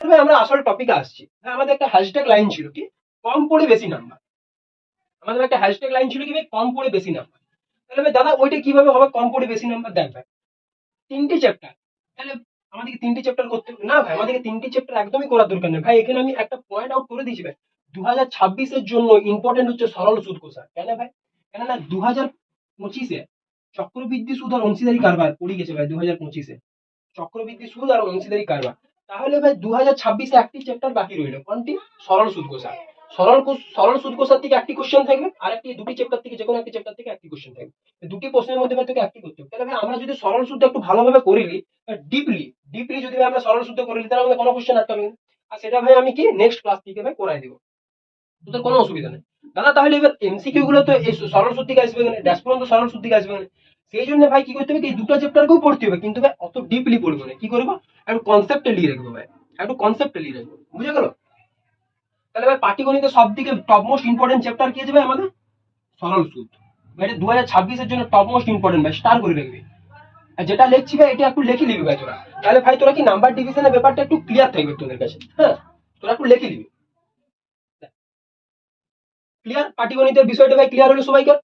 আমরা আসল টপিকে আসছি। ভাই, আমাদের একটা হ্যাশট্যাগ লাইন ছিল কি? কম পড়ে বেশি নাম্বার আমাদের একটা হ্যাশট্যাগ লাইন ছিল কি ভাই? কম পড়ে বেশি নাম্বার তাহলে ভাই দাদা ওইটা কীভাবে হবে? কম পড়ে বেশি নাম্বার দেখ ভাই। তিনটি চ্যাপ্টার তাহলে আমাদেরকে তিনটি চ্যাপ্টার করতে হবে। না ভাই আমাদেরকে তিনটি চ্যাপ্টার একদমই করার দরকার নেই। ভাই এখানে আমি একটা পয়েন্ট আউট করে দিয়েছি ভাই। দু হাজার ছাব্বিশের জন্য ইম্পর্টেন্ট হচ্ছে সরল সুদ কোষা। কেন ভাই? কেননা দু হাজার পঁচিশে চক্রবৃদ্ধি সুদ আর অংশীদারি কারবার পড়ে গেছে ভাই দু হাজার পঁচিশে। চক্রবৃদ্ধি সুদ আর অংশীদারি কারবার। তাহলে ভাই দু হাজার ছাব্বিশে একটি চ্যাপ্টার বাকি রইল। কোনটি? সরল সুদ কোষা সরল সরল সুদ কোষার থেকে একটি কোশ্চেন থাকবে, আর একটি দুটি চ্যাপ্টার থেকে যে কোনো একটি চ্যাপ্টার থেকে একটি কোশ্চেন থাকবে। দুটি প্রশ্নের মধ্যে ভাই তোকে একটি করতে হবে। তাহলে ভাই আমরা যদি সরল সুদটা একটু ভালোভাবে করিলি ডিপলি ডিপলি যদি আমরা সরল সুদ করিলি তাহলে আমাদের কোনো কোশ্চেন আটকাবে না। আর সেটা ভাই আমি কি নেক্সট ক্লাস থেকে ভাই করাই দিব। তোদের কোনো অসুবিধা নেই। দাদা, তাহলে এবার এমসিকিউ গুলো তো সরল সুদ থেকে আসবে না ড্যাশ পর্যন্ত সরল সুদ থেকে আসবে না সেই জন্য ভাই কি করতে হবে এই দুটো চ্যাপ্টারকেও পড়তে হবে, কিন্তু ভাই অত ডিপলি পড়ব না। কি করব? একটু কনসেপ্টে লিয়ে রাখব ভাই। একটু কনসেপ্টে লিয়ে রাখব। বুঝে গেল? তাহলে ভাই পাটিগণিতের সব থেকে টপ মোস্ট ইম্পর্টেন্ট চ্যাপ্টার কি আছে ভাই আমাদের? সরল সুদ। ভাই দু হাজার ছাব্বিশের জন্য টপ মোস্ট ইম্পর্টেন্ট ভাই স্টার করে রাখবি আর যেটা লিখছি ভাই, এটা একটু লিখে নিবি ভাই তোরা। তাহলে ভাই তোরা কি নাম্বার ডিভিশনের ব্যাপারটা একটু ক্লিয়ার থাকবে তোদের কাছে হ্যাঁ? তোরা একটু লিখে নিবি। ক্লিয়ার পাটিগণিতের বিষয়টা ভাই ক্লিয়ার হলো সবাইকার